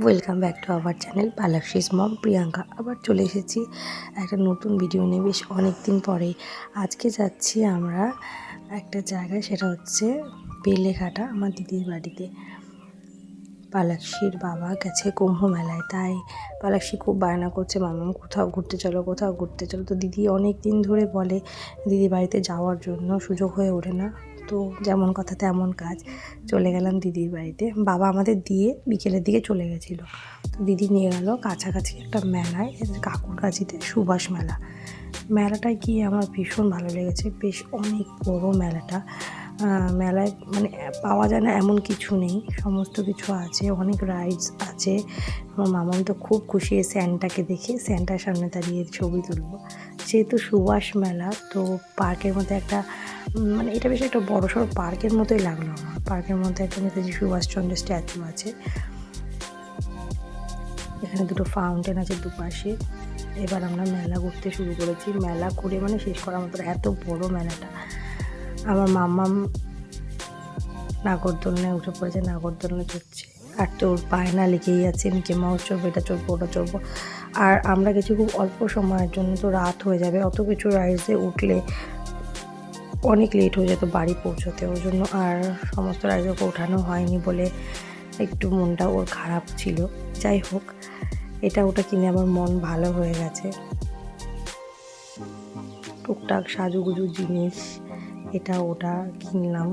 Welcome back to our channel পালাক্সিস মম প্রিয়াঙ্কা আবার চলে এসেছি একটা নতুন ভিডিও নিয়ে বেশ অনেক দিন পরে। আজকে যাচ্ছি আমরা একটা জায়গায়, সেটা হচ্ছে বেলেঘাটা, আমার দিদির বাড়িতে। পালাক্সির বাবা গেছে কুম্ভ মেলায় তাই পালাক্সি খুব বায়না করছে মামাম কোথাও ঘুরতে চলো, কোথাও ঘুরতে চলো। তো দিদি অনেক দিন ধরে বলে দিদি বাড়িতে যাওয়ার জন্য সুযোগ হয়ে ওঠে না। তো যেমন কথা তেমন কাজ। চলে গেলাম দিদির বাড়িতে। বাবা আমাদের দিয়ে বিকেলের দিকে চলে গেছিল। তো দিদি নিয়ে গেল কাছাকাছি একটা মেলায় কাকুর কাছিতে সুভাষ মেলা। মেলাটায় গিয়ে আমার ভীষণ ভালো লেগেছে। বেশ অনেক বড় মেলাটা। মেলায় মানে পাওয়া যায় না এমন কিছু নেই। সমস্ত কিছু আছে, অনেক রাইডস আছে। আমার মামাম তো খুব খুশি। স্যান্টাকে দেখে স্যান্টার সামনে দাঁড়িয়ে ছবি তুলবো। যেহেতু সুভাষ মেলা, তো পার্কের মধ্যে একটা মানে এটা বেশ একটা বড় সড়ো পার্কের মতোই লাগল আমার। পার্কের মধ্যে একটা নেতাজি সুভাষচন্দ্রের স্ট্যাচু আছে। এখানে দুটো ফাউন্টেন আছে দুপাশে। এবার আমরা মেলা ঘুরতে শুরু করেছি। মেলা ঘুরে মানে শেষ করার মতো এত বড় মেলাটা। আমার মাম্মাম নাগরদোলনায় উঠে পড়েছে, নাগরদোলনা চড়ছে আর তোর পায়না লেগেই আছে মিকে মাউস চড়বো এটা চড়বো, ওটা চড়বো। আর আমরা গেছি খুব অল্প সময়ের জন্য, তো রাত হয়ে যাবে। অত কিছু রাইডসে উঠলে অনেক লেট হয়ে যেত বাড়ি পৌঁছতে। ওই জন্য আর সমস্ত রাইডসকে ওঠানো হয়নি বলে একটু মনটা ওর খারাপ ছিল। যাই হোক, এটা ওটা কিনে আমার মন ভালো হয়ে গেছে। টুকটাক সাজুগুজু জিনিস এটা ওটা কিনলাম।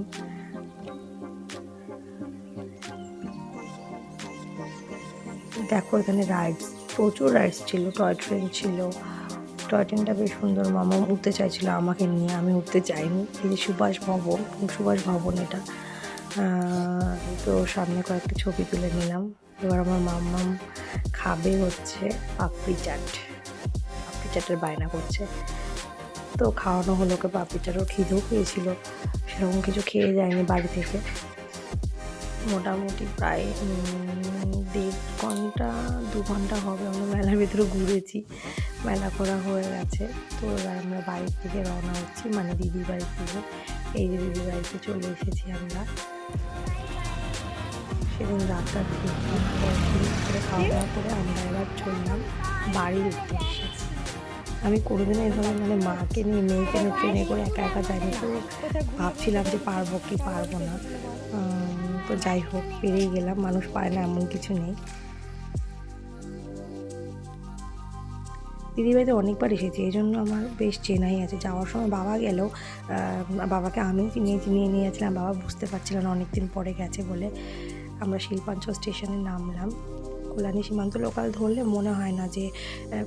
দেখো এখানে রাইডস প্রচুর রাইডস ছিল টয় ট্রেন ছিল। টয় ট্রেনটা বেশ সুন্দর, মামা উঠতে চাইছিল আমাকে নিয়ে, আমি উঠতে চাইনি। এই যে সুভাষ ভবন সুভাষ ভবন এটা। তো সামনে কয়েকটা ছবি তুলে নিলাম। এবার আমার মাম্মাম খাবে হচ্ছে পাপড়ি চাট। পাপড়ি চাটের বায়না করছে। তো খাওয়ানো হলো ওকে পাপড়ি চাটও, খিদেও পেয়েছিল। সেরকম কিছু খেয়ে যায়নি বাড়ি থেকে। মোটামুটি প্রায় দেড় ঘণ্টা, দু ঘণ্টা হবে আমরা মেলার ভিতরে ঘুরেছি। মেলা করা হয়ে গেছে। তো এবার আমরা বাড়ি থেকে রওনা হচ্ছি মানে দিদির বাড়ি থেকে। এই যে দিদির বাড়িতে চলে এসেছি আমরা। সেদিন রাতটা করে খাওয়া দাওয়া করে আমরা এবার চললাম বাড়ির উদ্দেশ্যে। আমি কোনোদিনও এভাবে মানে মাকে নিয়ে, মেয়েকে নিয়ে ট্রেনে করে একা একা যাইনি। তো ভাবছিলাম যে পারব কি পারব না। তো যাই হোক, পেরেই গেলাম। মানুষ পায় না, এমন কিছু নেই। দিদিবাড়িতে অনেকবার এসেছি, এই জন্য আমার বেশ চেনাই আছে। যাওয়ার সময় বাবা গেল বাবাকে আমি নিয়ে নিয়ে নিয়েছিলাম। বাবা বুঝতে পারছিল না অনেক দিন পরে গেছে বলে। আমরা শিল্পাঞ্চল স্টেশনে নামলাম। কল্যাণী সীমান্ত লোকাল ধরলে মনে হয় না যে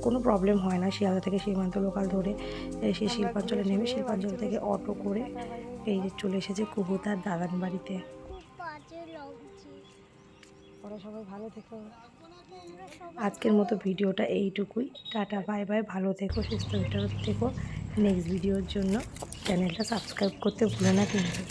কোনো প্রবলেম হয় না শিয়ালদা থেকে সীমান্ত লোকাল ধরে। সেই শিল্পাঞ্চলে নেমে শিল্পাঞ্চল থেকে অটো করে এই যে চলে এসেছে কুবুতার দাদান বাড়িতে। ওরা সবাই ভালো থেকো। আজকের মতো ভিডিওটা এইটুকুই। Tata, bye bye. ভালো থেকো, সুস্থ থেকো। নেক্সট ভিডিওর জন্য চ্যানেলটা সাবস্ক্রাইব করতে ভুলে না কিন্তু।